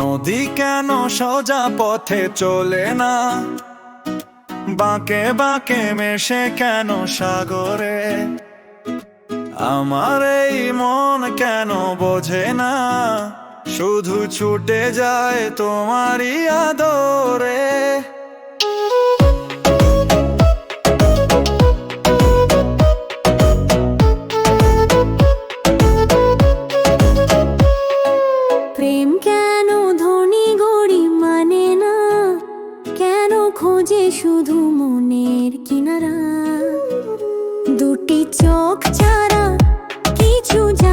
নদী কেন সোজা পথে চলে না? বাঁকে বাঁকে মেশে কেন সাগরে? আমার এই মন কেন বোঝে না? শুধু ছুটে যায় তোমারই আদরে। খোঁজে শুধু মনের কিনারা। দুটি চোখ ছাড়া কিছু যা